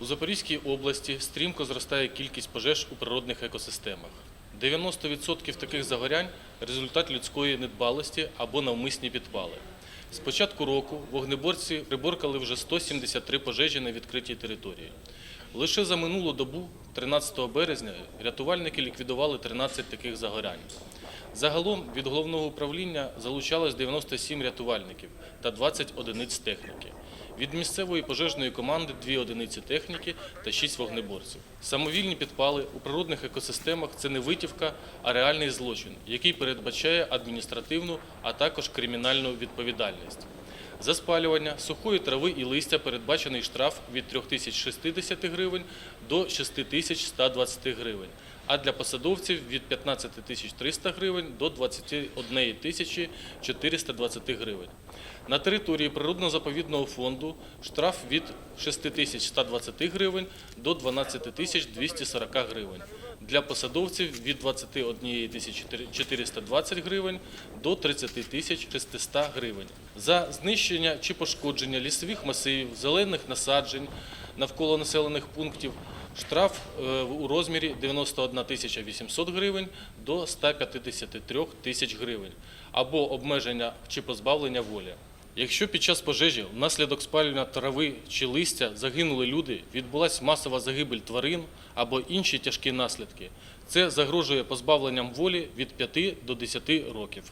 У Запорізькій області стрімко зростає кількість пожеж у природних екосистемах. 90% таких загорянь результат людської недбалості або навмисні підпали. З початку року вогнеборці приборкали вже 173 пожежі на відкритій території. Лише за минулу добу, 13 березня, рятувальники ліквідували 13 таких загорянь. Загалом від головного управління залучалось 97 рятувальників та 20 одиниць техніки. Від місцевої пожежної команди 2 одиниці техніки та 6 вогнеборців. Самовільні підпали у природних екосистемах це не витівка, а реальний злочин, який передбачає адміністративну, а також кримінальну відповідальність. За спалювання сухої трави і листя передбачений штраф від 3060 гривень до 6120 гривень, а для посадовців від 15 тисяч 300 гривень до 21 420 гривень. На території природно-заповідного фонду штраф від 6120 гривень до 12 240 гривень. Для посадовців від 21 тисячі 420 гривень до 30 600 гривень. За знищення чи пошкодження лісових масивів, зелених насаджень навколо населених пунктів штраф е, у розмірі 91 тисяча 800 гривень до 153 тисяч гривень або обмеження чи позбавлення волі. Якщо під час пожежі внаслідок спалювання трави чи листя загинули люди, відбулася масова загибель тварин або інші тяжкі наслідки, це загрожує позбавленням волі від 5 до 10 років.